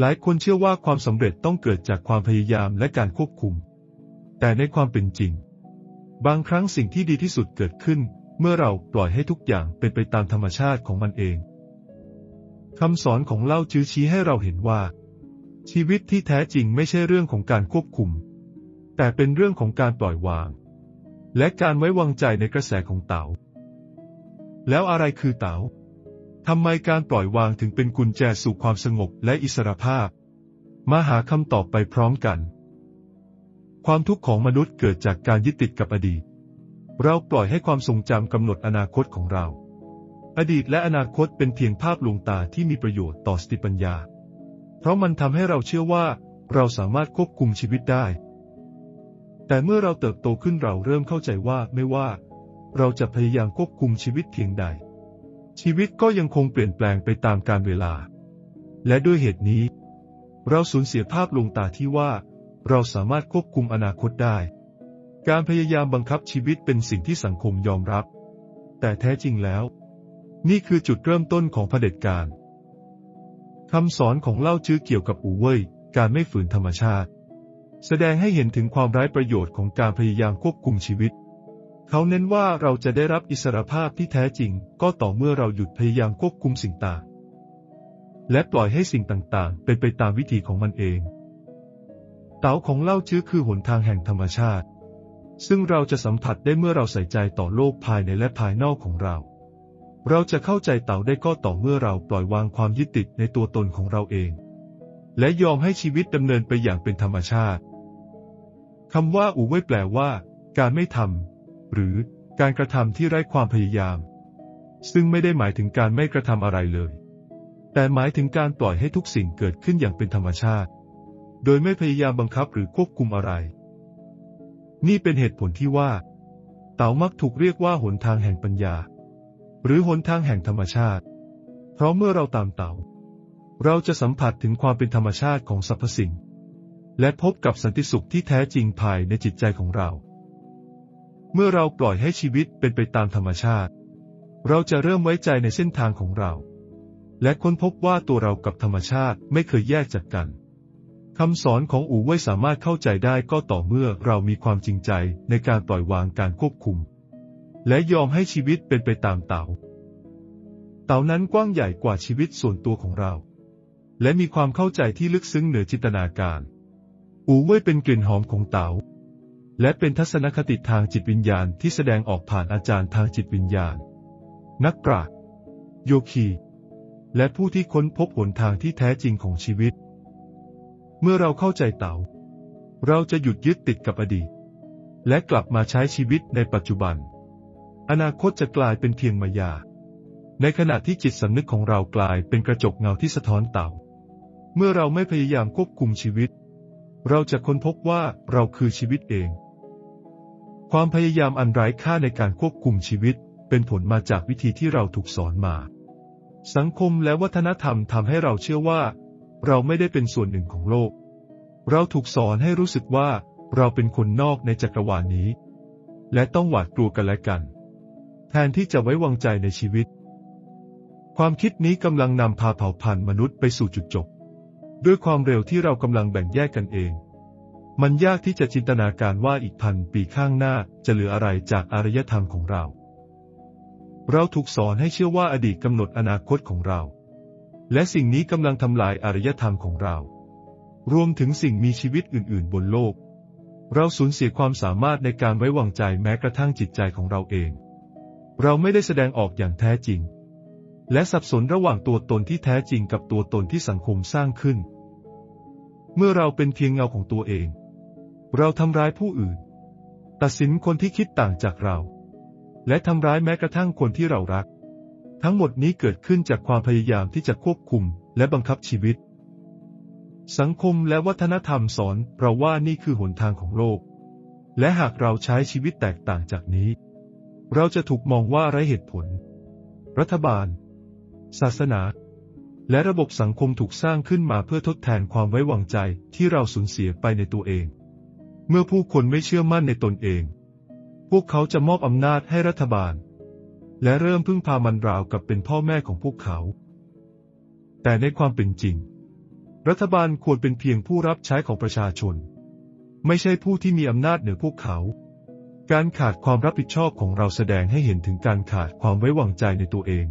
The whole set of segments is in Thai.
หลายคนเชื่อว่าความสำเร็จต้องเกิดจากความพยายามและการควบคุม แต่ในความเป็นจริง บางครั้งสิ่งที่ดีที่สุดเกิดขึ้น เมื่อเราปล่อยให้ทุกอย่างเป็นไปตามธรรมชาติของมันเองคำสอนของเล่าจื้อชี้ให้เราเห็นว่า ชีวิตที่แท้จริงไม่ใช่เรื่องของการควบคุม แต่เป็นเรื่องของการปล่อยวาง และการไว้วางใจในกระแสของเต๋าแล้วอะไรคือเต๋า ทำไมการปล่อยวางถึงเป็นกุญแจสู่ความสงบและอิสรภาพ มาหาคำตอบไปพร้อมกัน ความทุกข์ของมนุษย์เกิดจากการยึดติดกับอดีต เราปล่อยให้ความทรงจำกำหนดอนาคตของเรา อดีตและอนาคตเป็นเพียงภาพลวงตาที่มีประโยชน์ต่อสติปัญญา เพราะมันทำให้เราเชื่อว่า เราสามารถควบคุมชีวิตได้ แต่เมื่อเราเติบโตขึ้นเราเริ่มเข้าใจว่าไม่ว่า เราจะพยายามควบคุมชีวิตเพียงใด ชีวิตก็ยังคงเปลี่ยนแปลงไปตามกาลเวลา และด้วยเหตุนี้ เราสูญเสียภาพลวงตาที่ว่า เราสามารถควบคุมอนาคตได้ การพยายามบังคับชีวิตเป็นสิ่งที่สังคมยอมรับ แต่แท้จริงแล้ว นี่คือจุดเริ่มต้นของเผด็จการคำสอนของเล่าจื้อเกี่ยวกับอูเว่ยการไม่ฝืนธรรมชาติ แสดงให้เห็นถึงความร้ายประโยชน์ของการพยายามควบคุมชีวิต เขาเน้นว่าเราจะได้รับอิสรภาพที่แท้จริง ก็ต่อเมื่อเราหยุดพยายามควบคุมสิ่งต่าง และปล่อยให้สิ่งต่างๆ เป็นไปตามวิธีของมันเอง เต๋าของเล่าชื้อคือหนทางแห่งธรรมชาติ ซึ่งเราจะสัมผัสได้เมื่อเราใส่ใจต่อโลกภายในและภายนอกของเรา เราจะเข้าใจเต๋าได้ก็ต่อเมื่อเราปล่อยวางความยึดติดในตัวตนของเราเอง และยอมให้ชีวิตดำเนินไปอย่างเป็นธรรมชาติคำว่าอูไว้แปลว่า การไม่ทำ หรือการกระทำที่ไร้ความพยายาม ซึ่งไม่ได้หมายถึงการไม่กระทำอะไรเลย แต่หมายถึงการปล่อยให้ทุกสิ่งเกิดขึ้นอย่างเป็นธรรมชาติ โดยไม่พยายามบังคับหรือควบคุมอะไร นี่เป็นเหตุผลที่ว่า เต๋ามักถูกเรียกว่าหนทางแห่งปัญญา หรือหนทางแห่งธรรมชาติ เพราะเมื่อเราตามเต๋าเราจะสัมผัสถึงความเป็นธรรมชาติของสรรพสิ่ง และพบกับสันติสุขที่แท้จริงภายในจิตใจของเรา เมื่อเราปล่อยให้ชีวิตเป็นไปตามธรรมชาติ เราจะเริ่มไว้ใจในเส้นทางของเรา และค้นพบว่าตัวเรากับธรรมชาติไม่เคยแยกจากกันคำสอนของอู่ไว้สามารถเข้าใจได้ก็ต่อเมื่อเรามีความจริงใจในการปล่อยวางการควบคุม และยอมให้ชีวิตเป็นไปตามเต่า เต่านั้นกว้างใหญ่กว่าชีวิตส่วนตัวของเรา และมีความเข้าใจที่ลึกซึ้งเหนือจินตนาการ อู่ไว้เป็นกลิ่นหอมของเต่า และเป็นทัศนคติทางจิตวิญญาณที่แสดงออกผ่านอาจารย์ทางจิตวิญญาณ นักปราชญ์โยคี และผู้ที่ค้นพบหนทางที่แท้จริงของชีวิต เมื่อเราเข้าใจเต๋า เราจะหยุดยึดติดกับอดีต และกลับมาใช้ชีวิตในปัจจุบัน อนาคตจะกลายเป็นเพียงมายา ในขณะที่จิตสำนึกของเรากลายเป็นกระจกเงาที่สะท้อนเต่า เมื่อเราไม่พยายามควบคุมชีวิต เราจะค้นพบว่าเราคือชีวิตเอง ความพยายามอันไร้ค่าในการควบคุมชีวิต เป็นผลมาจากวิธีที่เราถูกสอนมา สังคมและวัฒนธรรมทำให้เราเชื่อว่า เราไม่ได้เป็นส่วนหนึ่งของโลก เราถูกสอนให้รู้สึกว่า เราเป็นคนนอกในจักรวาลนนี้ และต้องหวาดกลัวกันและกัน แทนที่จะไว้วางใจในชีวิต ความคิดนี้กำลังนำพาเผ่าพันธุ์มนุษย์ไปสู่จุดจบ ด้วยความเร็วที่เรากำลังแบ่งแยกกันเอง มันยากที่จะจินตนาการว่าอีกพันปีข้างหน้าจะเหลืออะไรจากอารยธรรมของเรา เราถูกสอนให้เชื่อว่าอดีตกำหนดอนาคตของเรา และสิ่งนี้กำลังทำลายอารยธรรมของเรา รวมถึงสิ่งมีชีวิตอื่นๆ บนโลก เราสูญเสียความสามารถในการไว้วางใจแม้กระทั่งจิตใจของเราเอง เราไม่ได้แสดงออกอย่างแท้จริง และสับสนระหว่างตัวตนที่แท้จริงกับตัวตนที่สังคมสร้างขึ้น เมื่อเราเป็นเพียงเงาของตัวเอง เราทำร้ายผู้อื่น ตัดสินคนที่คิดต่างจากเรา และทำร้ายแม้กระทั่งคนที่เรารัก ทั้งหมดนี้เกิดขึ้นจากความพยายามที่จะควบคุมและบังคับชีวิต สังคมและวัฒนธรรมสอนเราว่านี่คือหนทางของโลก และหากเราใช้ชีวิตแตกต่างจากนี้ เราจะถูกมองว่าไร้เหตุผล รัฐบาล ศาสนาและระบบสังคมถูกสร้างขึ้นมาเพื่อทดแทนความไว้วางใจที่เราสูญเสียไปในตัวเอง เมื่อผู้คนไม่เชื่อมั่นในตนเอง พวกเขาจะมอบอำนาจให้รัฐบาล และเริ่มพึ่งพามันราวกับเป็นพ่อแม่ของพวกเขา แต่ในความเป็นจริง รัฐบาลควรเป็นเพียงผู้รับใช้ของประชาชน ไม่ใช่ผู้ที่มีอำนาจเหนือพวกเขา การขาดความรับผิดชอบของเราแสดงให้เห็นถึงการขาดความไว้วางใจในตัวเอง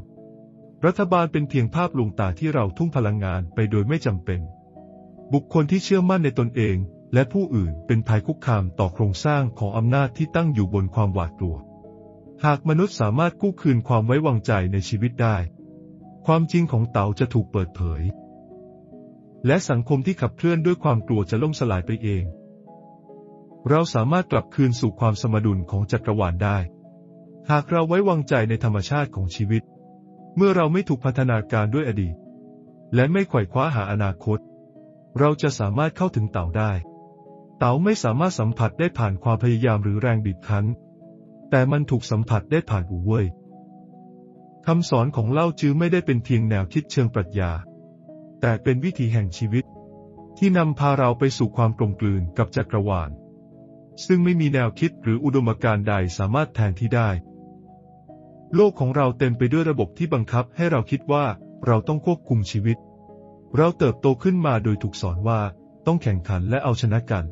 รัฐบาลเป็นเพียงภาพลวงตาที่เราทุ่มพลังงานไปโดยไม่จำเป็น บุคคลที่เชื่อมั่นในตนเอง และผู้อื่นเป็นภัยคุกคามต่อโครงสร้างของอำนาจที่ตั้งอยู่บนความหวาดกลัว หากมนุษย์สามารถกู้คืนความไว้วางใจในชีวิตได้ ความจริงของเต๋าจะถูกเปิดเผย และสังคมที่ขับเคลื่อนด้วยความกลัวจะล่มสลายไปเอง เราสามารถกลับคืนสู่ความสมดุลของจักรวาลได้ หากเราไว้วางใจในธรรมชาติของชีวิต เมื่อเราไม่ถูกพัฒนาการด้วยอดีต และไม่ไขว่คว้าหาอนาคต เราจะสามารถเข้าถึงเต่าได้ เต่าไม่สามารถสัมผัสได้ผ่านความพยายามหรือแรงบีบคั้น แต่มันถูกสัมผัสได้ผ่านอูเว่ยคำสอนของเล่าจื้อไม่ได้เป็นเพียงแนวคิดเชิงปรัชญา แต่เป็นวิถีแห่งชีวิต ที่นำพาเราไปสู่ความกลมกลืนกับจักรวาล ซึ่งไม่มีแนวคิดหรืออุดมการณ์ใดสามารถแทนที่ได้ โลกของเราเต็มไปด้วยระบบที่บังคับให้เราคิดว่าเราต้องควบคุมชีวิต เราเติบโตขึ้นมาโดยถูกสอนว่าต้องแข่งขันและเอาชนะกัน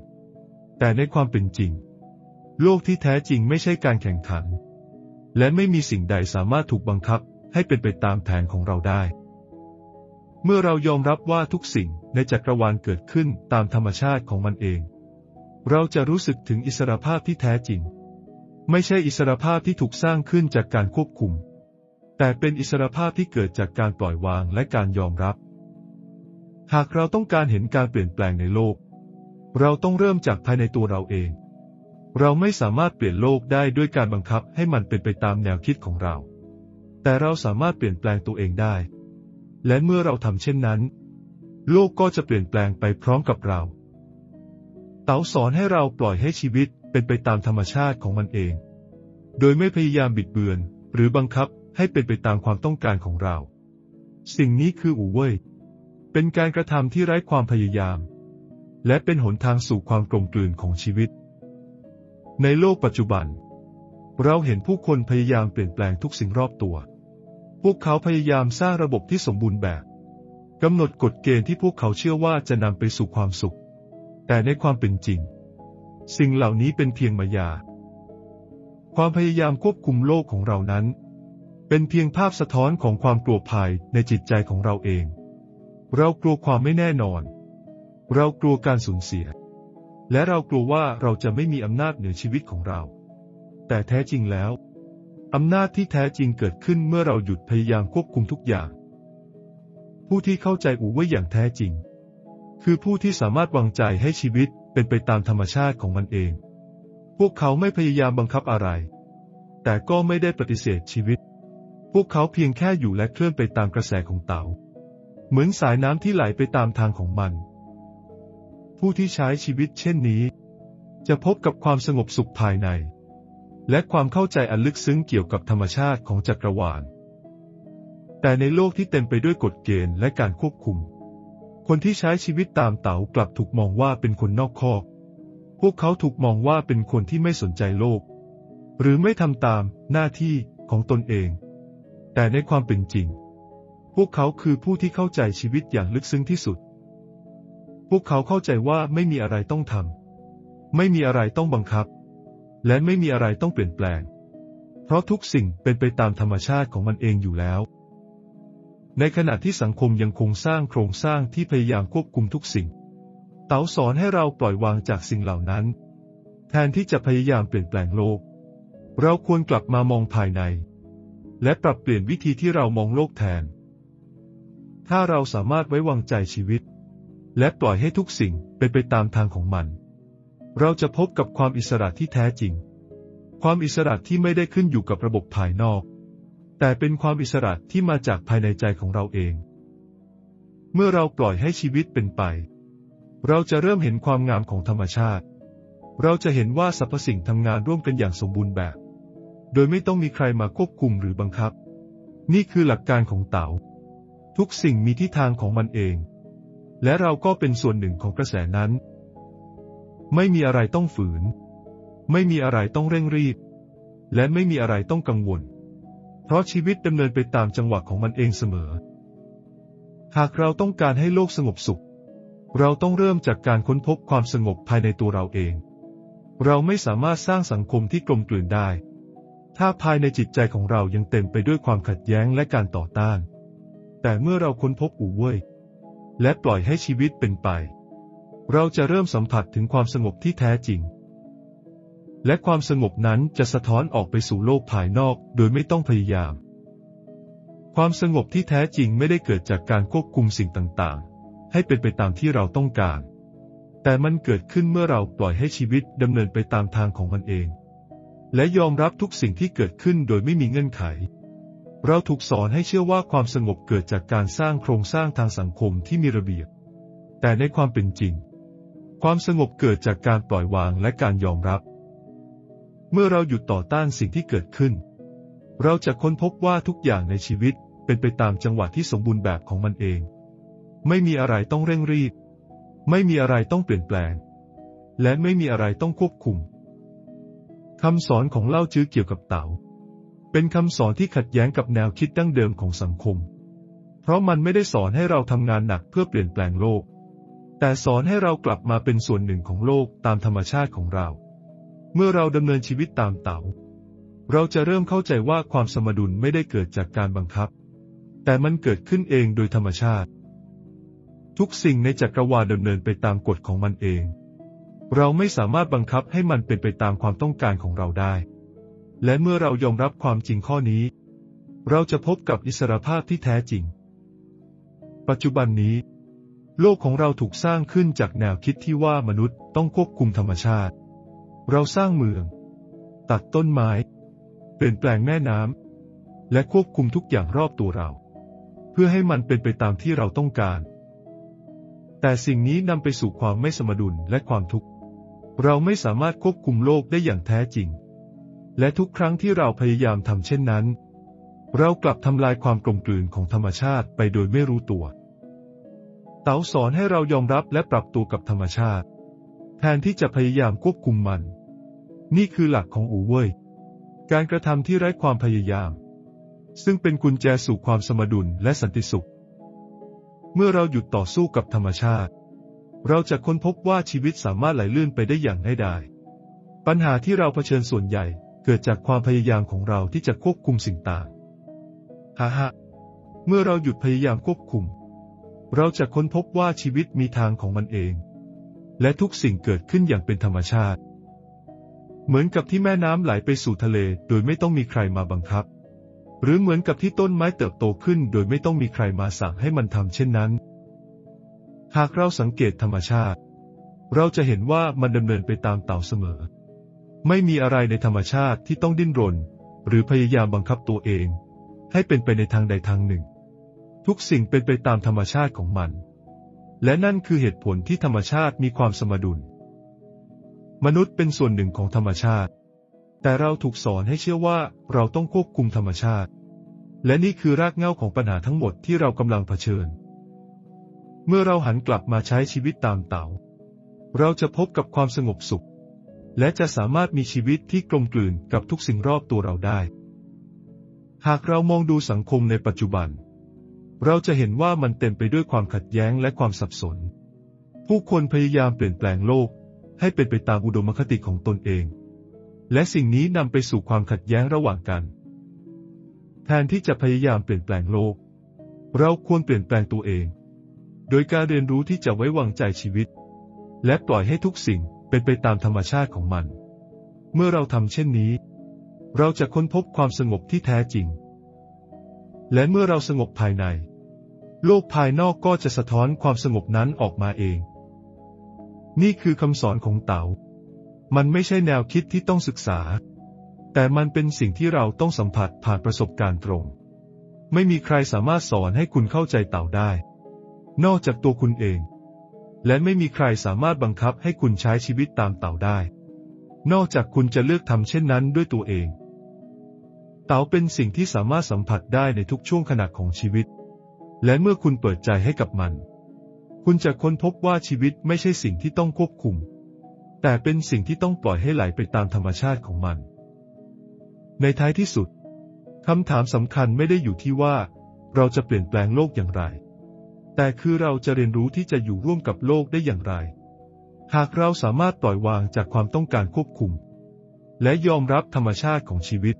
แต่ในความเป็นจริง โลกที่แท้จริงไม่ใช่การแข่งขัน และไม่มีสิ่งใดสามารถถูกบังคับให้เป็นไปตามแผนของเราได้ เมื่อเรายอมรับว่าทุกสิ่งในจักรวาลเกิดขึ้นตามธรรมชาติของมันเอง เราจะรู้สึกถึงอิสรภาพที่แท้จริง ไม่ใช่อิสรภาพที่ถูกสร้างขึ้นจากการควบคุม แต่เป็นอิสรภาพที่เกิดจากการปล่อยวางและการยอมรับ หากเราต้องการเห็นการเปลี่ยนแปลงในโลก เราต้องเริ่มจากภายในตัวเราเอง เราไม่สามารถเปลี่ยนโลกได้ด้วยการบังคับให้มันเป็นไปตามแนวคิดของเรา แต่เราสามารถเปลี่ยนแปลงตัวเองได้ และเมื่อเราทำเช่นนั้น โลกก็จะเปลี่ยนแปลงไปพร้อมกับเรา เต๋าสอนให้เราปล่อยให้ชีวิตเป็นไปตามธรรมชาติของมันเอง โดยไม่พยายามบิดเบือน หรือบังคับให้เป็นไปตามความต้องการของเรา สิ่งนี้คืออูเว่ยเป็นการกระทำที่ไร้ความพยายาม และเป็นหนทางสู่ความกลมกลืนของชีวิต ในโลกปัจจุบัน เราเห็นผู้คนพยายามเปลี่ยนแปลงทุกสิ่งรอบตัว พวกเขาพยายามสร้างระบบที่สมบูรณ์แบบกำหนดกฎเกณฑ์ที่พวกเขาเชื่อว่าจะนำไปสู่ความสุข แต่ในความเป็นจริง สิ่งเหล่านี้เป็นเพียงมายา ความพยายามควบคุมโลกของเรานั้น เป็นเพียงภาพสะท้อนของความกลัวภายในจิตใจของเราเอง เรากลัวความไม่แน่นอน เรากลัวการสูญเสีย และเรากลัวว่าเราจะไม่มีอำนาจเหนือชีวิตของเรา แต่แท้จริงแล้ว อำนาจที่แท้จริงเกิดขึ้นเมื่อเราหยุดพยายามควบคุมทุกอย่าง ผู้ที่เข้าใจอู่ไว้อย่างแท้จริง คือผู้ที่สามารถวางใจให้ชีวิตเป็นไปตามธรรมชาติของมันเอง พวกเขาไม่พยายามบังคับอะไร แต่ก็ไม่ได้ปฏิเสธชีวิต พวกเขาเพียงแค่อยู่และเคลื่อนไปตามกระแสของเต่าเหมือนสายน้ำที่ไหลไปตามทางของมัน ผู้ที่ใช้ชีวิตเช่นนี้ จะพบกับความสงบสุขภายใน และความเข้าใจอันลึกซึ้งเกี่ยวกับธรรมชาติของจักรวาล แต่ในโลกที่เต็มไปด้วยกฎเกณฑ์และการควบคุม คนที่ใช้ชีวิตตามเต๋ากลับถูกมองว่าเป็นคนนอกคอก พวกเขาถูกมองว่าเป็นคนที่ไม่สนใจโลก หรือไม่ทำตามหน้าที่ของตนเอง แต่ในความเป็นจริง พวกเขาคือผู้ที่เข้าใจชีวิตอย่างลึกซึ้งที่สุด พวกเขาเข้าใจว่าไม่มีอะไรต้องทำ ไม่มีอะไรต้องบังคับ และไม่มีอะไรต้องเปลี่ยนแปลง เพราะทุกสิ่งเป็นไปตามธรรมชาติของมันเองอยู่แล้ว ในขณะที่สังคมยังคงสร้างโครงสร้างที่พยายามควบคุมทุกสิ่ง เต๋าสอนให้เราปล่อยวางจากสิ่งเหล่านั้น แทนที่จะพยายามเปลี่ยนแปลงโลก เราควรกลับมามองภายใน และปรับเปลี่ยนวิธีที่เรามองโลกแทน ถ้าเราสามารถไว้วางใจชีวิต และปล่อยให้ทุกสิ่งเป็นไปตามทางของมัน เราจะพบกับความอิสระที่แท้จริง ความอิสระที่ไม่ได้ขึ้นอยู่กับระบบภายนอก แต่เป็นความอิสระที่มาจากภายในใจของเราเอง เมื่อเราปล่อยให้ชีวิตเป็นไป เราจะเริ่มเห็นความงามของธรรมชาติ เราจะเห็นว่าสรรพสิ่งทำงานร่วมกันอย่างสมบูรณ์แบบ โดยไม่ต้องมีใครมาควบคุมหรือบังคับ นี่คือหลักการของเต๋าทุกสิ่งมีทิศทางของมันเอง และเราก็เป็นส่วนหนึ่งของกระแสนั้น ไม่มีอะไรต้องฝืน ไม่มีอะไรต้องเร่งรีบ และไม่มีอะไรต้องกังวล เพราะชีวิตดำเนินไปตามจังหวะของมันเองเสมอ หากเราต้องการให้โลกสงบสุข เราต้องเริ่มจากการค้นพบความสงบภายในตัวเราเอง เราไม่สามารถสร้างสังคมที่กลมกลืนได้ ถ้าภายในจิตใจของเรายังเต็มไปด้วยความขัดแย้งและการต่อต้าน แต่เมื่อเราค้นพบอู่เว่ย และปล่อยให้ชีวิตเป็นไป เราจะเริ่มสัมผัสถึงความสงบที่แท้จริง และความสงบนั้นจะสะท้อนออกไปสู่โลกภายนอกโดยไม่ต้องพยายาม ความสงบที่แท้จริงไม่ได้เกิดจากการควบคุมสิ่งต่างๆ ให้เป็นไปตามที่เราต้องการ แต่มันเกิดขึ้นเมื่อเราปล่อยให้ชีวิตดำเนินไปตามทางของมันเอง และยอมรับทุกสิ่งที่เกิดขึ้นโดยไม่มีเงื่อนไข เราถูกสอนให้เชื่อว่าความสงบเกิดจากการสร้างโครงสร้างทางสังคมที่มีระเบียบ แต่ในความเป็นจริง ความสงบเกิดจากการปล่อยวางและการยอมรับ เมื่อเราหยุดต่อต้านสิ่งที่เกิดขึ้น เราจะค้นพบว่าทุกอย่างในชีวิตเป็นไปตามจังหวะที่สมบูรณ์แบบของมันเอง ไม่มีอะไรต้องเร่งรีบ ไม่มีอะไรต้องเปลี่ยนแปลง และไม่มีอะไรต้องควบคุมคำสอนของเล่าจื้อเกี่ยวกับเต๋า เป็นคำสอนที่ขัดแย้งกับแนวคิดดั้งเดิมของสังคม เพราะมันไม่ได้สอนให้เราทำงานหนักเพื่อเปลี่ยนแปลงโลก แต่สอนให้เรากลับมาเป็นส่วนหนึ่งของโลกตามธรรมชาติของเรา เมื่อเราดำเนินชีวิตตามเต๋า เราจะเริ่มเข้าใจว่าความสมดุลไม่ได้เกิดจากการบังคับ แต่มันเกิดขึ้นเองโดยธรรมชาติ ทุกสิ่งในจักรวาลดำเนินไปตามกฎของมันเอง เราไม่สามารถบังคับให้มันเป็นไปตามความต้องการของเราได้ และเมื่อเรายอมรับความจริงข้อนี้ เราจะพบกับอิสรภาพที่แท้จริง ปัจจุบันนี้ โลกของเราถูกสร้างขึ้นจากแนวคิดที่ว่ามนุษย์ต้องควบคุมธรรมชาติ เราสร้างเมือง ตัดต้นไม้ เปลี่ยนแปลงแม่น้ำและควบคุมทุกอย่างรอบตัวเรา เพื่อให้มันเป็นไปตามที่เราต้องการ แต่สิ่งนี้นำไปสู่ความไม่สมดุลและความทุกข์ เราไม่สามารถควบคุมโลกได้อย่างแท้จริง และทุกครั้งที่เราพยายามทำเช่นนั้น เรากลับทำลายความกลมกลืนของธรรมชาติไปโดยไม่รู้ตัว เต๋าสอนให้เรายอมรับและปรับตัวกับธรรมชาติ แทนที่จะพยายามควบคุมมัน นี่คือหลักของอูเว่ยการกระทำที่ไร้ความพยายาม ซึ่งเป็นกุญแจสู่ความสมดุลและสันติสุข เมื่อเราหยุดต่อสู้กับธรรมชาติ เราจะค้นพบว่าชีวิตสามารถไหลลื่นไปได้อย่างง่ายดายปัญหาที่เราเผชิญส่วนใหญ่ เกิดจากความพยายามของเราที่จะควบคุมสิ่งต่างฮ่าฮะเมื่อเราหยุดพยายามควบคุม เราจะค้นพบว่าชีวิตมีทางของมันเอง และทุกสิ่งเกิดขึ้นอย่างเป็นธรรมชาติ เหมือนกับที่แม่น้ำไหลไปสู่ทะเลโดยไม่ต้องมีใครมาบังคับ หรือเหมือนกับที่ต้นไม้เติบโตขึ้น โดยไม่ต้องมีใครมาสั่งให้มันทำเช่นนั้น หากเราสังเกตธรรมชาติ เราจะเห็นว่ามันดำเนินไปตามเต่าเสมอ ไม่มีอะไรในธรรมชาติที่ต้องดิ้นรน หรือพยายามบังคับตัวเอง ให้เป็นไปในทางใดทางหนึ่ง ทุกสิ่งเป็นไปตามธรรมชาติของมัน และนั่นคือเหตุผลที่ธรรมชาติมีความสมดุล มนุษย์เป็นส่วนหนึ่งของธรรมชาติ แต่เราถูกสอนให้เชื่อว่าเราต้องควบคุมธรรมชาติ และนี่คือรากเหง้าของปัญหาทั้งหมดที่เรากำลังเผชิญ เมื่อเราหันกลับมาใช้ชีวิตตามเต่าเราจะพบกับความสงบสุข และจะสามารถมีชีวิตที่กลมกลืนกับทุกสิ่งรอบตัวเราได้ หากเรามองดูสังคมในปัจจุบัน เราจะเห็นว่ามันเต็มไปด้วยความขัดแย้งและความสับสน ผู้คนพยายามเปลี่ยนแปลงโลก ให้เป็นไปตามอุดมคติของตนเอง และสิ่งนี้นำไปสู่ความขัดแย้งระหว่างกัน แทนที่จะพยายามเปลี่ยนแปลงโลก เราควรเปลี่ยนแปลงตัวเอง โดยการเรียนรู้ที่จะไว้วางใจชีวิต และปล่อยให้ทุกสิ่ง เป็นไปตามธรรมชาติของมัน เมื่อเราทำเช่นนี้ เราจะค้นพบความสงบที่แท้จริง และเมื่อเราสงบภายใน โลกภายนอกก็จะสะท้อนความสงบนั้นออกมาเอง นี่คือคำสอนของเต๋า มันไม่ใช่แนวคิดที่ต้องศึกษา แต่มันเป็นสิ่งที่เราต้องสัมผัสผ่านประสบการณ์ตรง ไม่มีใครสามารถสอนให้คุณเข้าใจเต่าได้ นอกจากตัวคุณเอง และไม่มีใครสามารถบังคับให้คุณใช้ชีวิตตามเต่าได้ นอกจากคุณจะเลือกทำเช่นนั้นด้วยตัวเอง เต่าเป็นสิ่งที่สามารถสัมผัสได้ในทุกช่วงขณะของชีวิต และเมื่อคุณเปิดใจให้กับมัน คุณจะค้นพบว่าชีวิตไม่ใช่สิ่งที่ต้องควบคุม แต่เป็นสิ่งที่ต้องปล่อยให้ไหลไปตามธรรมชาติของมัน ในท้ายที่สุดคำถามสำคัญไม่ได้อยู่ที่ว่า เราจะเปลี่ยนแปลงโลกอย่างไร แต่คือเราจะเรียนรู้ที่จะอยู่ร่วมกับโลกได้อย่างไร หากเราสามารถปล่อยวางจากความต้องการควบคุม และยอมรับธรรมชาติของชีวิต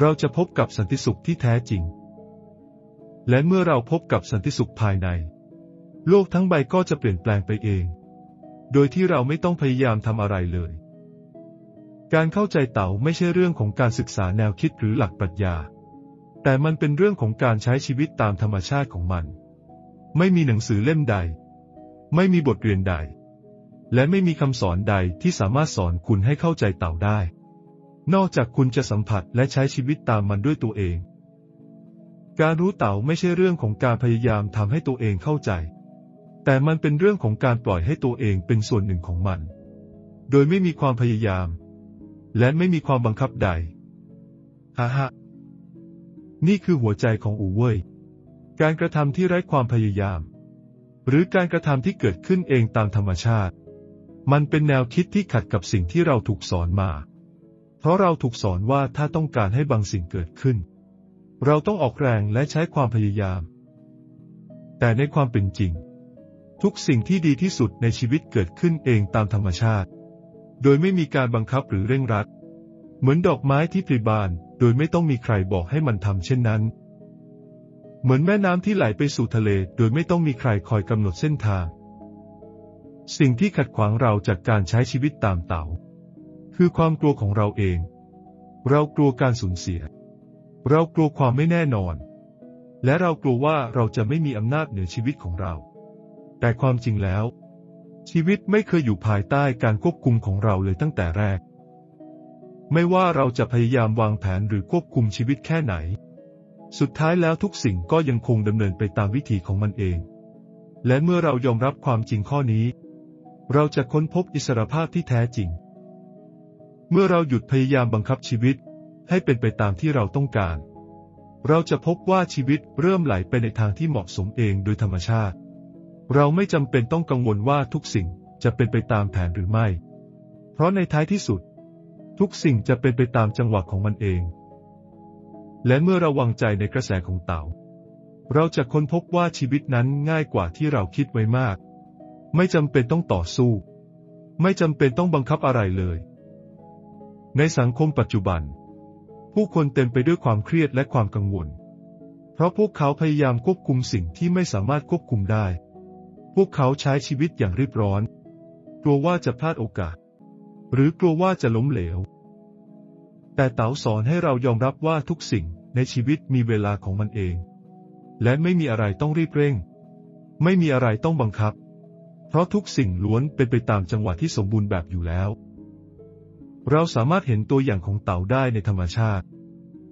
เราจะพบกับสันติสุขที่แท้จริง และเมื่อเราพบกับสันติสุขภายใน โลกทั้งใบก็จะเปลี่ยนแปลงไปเอง โดยที่เราไม่ต้องพยายามทำอะไรเลย การเข้าใจเต่าไม่ใช่เรื่องของการศึกษาแนวคิดหรือหลักปรัชญา แต่มันเป็นเรื่องของการใช้ชีวิตตามธรรมชาติของมัน ไม่มีหนังสือเล่มใด ไม่มีบทเรียนใด และไม่มีคำสอนใดที่สามารถสอนคุณให้เข้าใจเต่าได้ นอกจากคุณจะสัมผัสและใช้ชีวิตตามมันด้วยตัวเอง การรู้เต่าไม่ใช่เรื่องของการพยายามทำให้ตัวเองเข้าใจ แต่มันเป็นเรื่องของการปล่อยให้ตัวเองเป็นส่วนหนึ่งของมัน โดยไม่มีความพยายาม และไม่มีความบังคับใดฮ่าฮะนี่คือหัวใจของอูเว่ย การกระทำที่ไร้ความพยายาม หรือการกระทำที่เกิดขึ้นเองตามธรรมชาติ มันเป็นแนวคิดที่ขัดกับสิ่งที่เราถูกสอนมา เพราะเราถูกสอนว่าถ้าต้องการให้บางสิ่งเกิดขึ้น เราต้องออกแรงและใช้ความพยายาม แต่ในความเป็นจริง ทุกสิ่งที่ดีที่สุดในชีวิตเกิดขึ้นเองตามธรรมชาติ โดยไม่มีการบังคับหรือเร่งรัด เหมือนดอกไม้ที่ปลิบานโดยไม่ต้องมีใครบอกให้มันทำเช่นนั้น เหมือนแม่น้ำที่ไหลไปสู่ทะเล โดยไม่ต้องมีใครคอยกำหนดเส้นทาง สิ่งที่ขัดขวางเราจากการใช้ชีวิตตามเต่า คือความกลัวของเราเอง เรากลัวการสูญเสีย เรากลัวความไม่แน่นอน และเรากลัวว่าเราจะไม่มีอำนาจเหนือชีวิตของเรา แต่ความจริงแล้ว ชีวิตไม่เคยอยู่ภายใต้การควบคุมของเราเลยตั้งแต่แรก ไม่ว่าเราจะพยายามวางแผนหรือควบคุมชีวิตแค่ไหน สุดท้ายแล้วทุกสิ่งก็ยังคงดำเนินไปตามวิถีของมันเอง และเมื่อเรายอมรับความจริงข้อนี้ เราจะค้นพบอิสรภาพที่แท้จริง เมื่อเราหยุดพยายามบังคับชีวิต ให้เป็นไปตามที่เราต้องการ เราจะพบว่าชีวิตเริ่มไหลไปในทางที่เหมาะสมเองโดยธรรมชาติ เราไม่จำเป็นต้องกังวลว่าทุกสิ่งจะเป็นไปตามแผนหรือไม่ เพราะในท้ายที่สุด ทุกสิ่งจะเป็นไปตามจังหวะของมันเอง และเมื่อราวางใจในกระแสของเต่า เราจะค้นพบว่าชีวิตนั้นง่ายกว่าที่เราคิดไว้มาก ไม่จำเป็นต้องต่อสู้ ไม่จำเป็นต้องบังคับอะไรเลย ในสังคมปัจจุบัน ผู้คนเต็มไปด้วยความเครียดและความกังวล เพราะพวกเขาพยายามควบคุมสิ่งที่ไม่สามารถควบคุมได้ พวกเขาใช้ชีวิตอย่างรีบร้อน กลัวว่าจะพลาดโอกาส หรือกลัวว่าจะล้มเหลว แต่เต๋าสอนให้เรายอมรับว่าทุกสิ่งในชีวิตมีเวลาของมันเอง และไม่มีอะไรต้องรีบเร่ง ไม่มีอะไรต้องบังคับ เพราะทุกสิ่งล้วนเป็นไปตามจังหวะที่สมบูรณ์แบบอยู่แล้ว เราสามารถเห็นตัวอย่างของเต่าได้ในธรรมชาติ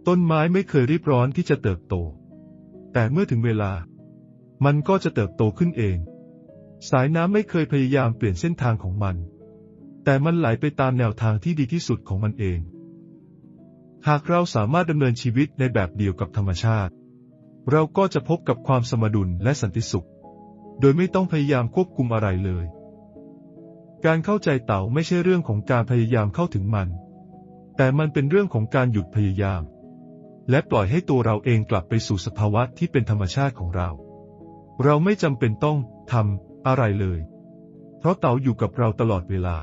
ต้นไม้ไม่เคยรีบร้อนที่จะเติบโต แต่เมื่อถึงเวลา มันก็จะเติบโตขึ้นเอง สายน้ำไม่เคยพยายามเปลี่ยนเส้นทางของมัน แต่มันไหลไปตามแนวทางที่ดีที่สุดของมันเอง หากเราสามารถดำเนินชีวิตในแบบเดียวกับธรรมชาติ เราก็จะพบกับความสมดุลและสันติสุข โดยไม่ต้องพยายามควบคุมอะไรเลย การเข้าใจเต่าไม่ใช่เรื่องของการพยายามเข้าถึงมัน แต่มันเป็นเรื่องของการหยุดพยายาม และปล่อยให้ตัวเราเองกลับไปสู่สภาวะที่เป็นธรรมชาติของเรา เราไม่จำเป็นต้องทำอะไรเลย เพราะเต่าอยู่กับเราตลอดเวลา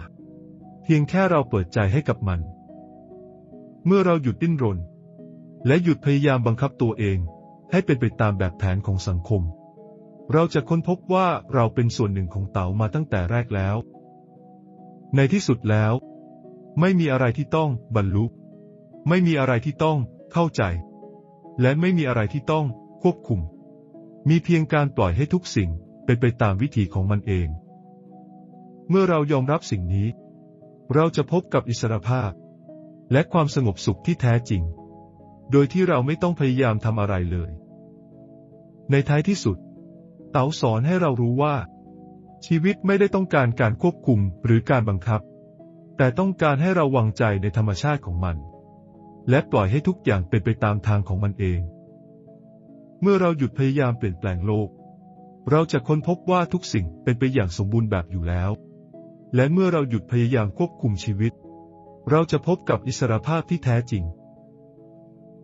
เพียงแค่เราเปิดใจให้กับมัน เมื่อเราหยุดดิ้นรน และหยุดพยายามบังคับตัวเอง ให้เป็นไปตามแบบแผนของสังคม เราจะค้นพบว่าเราเป็นส่วนหนึ่งของเต่ามาตั้งแต่แรกแล้ว ในที่สุดแล้ว ไม่มีอะไรที่ต้องบรรลุ ไม่มีอะไรที่ต้องเข้าใจ และไม่มีอะไรที่ต้องควบคุม มีเพียงการปล่อยให้ทุกสิ่งเป็นไปตามวิถีของมันเอง เมื่อเรายอมรับสิ่งนี้ เราจะพบกับอิสรภาพ และความสงบสุขที่แท้จริง โดยที่เราไม่ต้องพยายามทำอะไรเลย ในท้ายที่สุด เต๋าสอนให้เรารู้ว่า ชีวิตไม่ได้ต้องการการควบคุมหรือการบังคับ แต่ต้องการให้เราวางใจในธรรมชาติของมัน และปล่อยให้ทุกอย่างเป็นไปตามทางของมันเอง เมื่อเราหยุดพยายามเปลี่ยนแปลงโลก เราจะค้นพบว่าทุกสิ่งเป็นไปอย่างสมบูรณ์แบบอยู่แล้ว และเมื่อเราหยุดพยายามควบคุมชีวิต เราจะพบกับอิสรภาพที่แท้จริง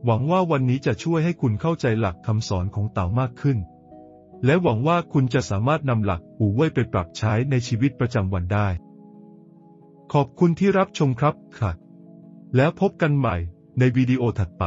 หวังว่าวันนี้จะช่วยให้คุณเข้าใจหลักคำสอนของเต่ามากขึ้น และหวังว่าคุณจะสามารถนำหลักหูเว่ยไปปรับใช้ในชีวิตประจำวันได้ ขอบคุณที่รับชมครับค่ะ แล้วพบกันใหม่ในวิดีโอถัดไป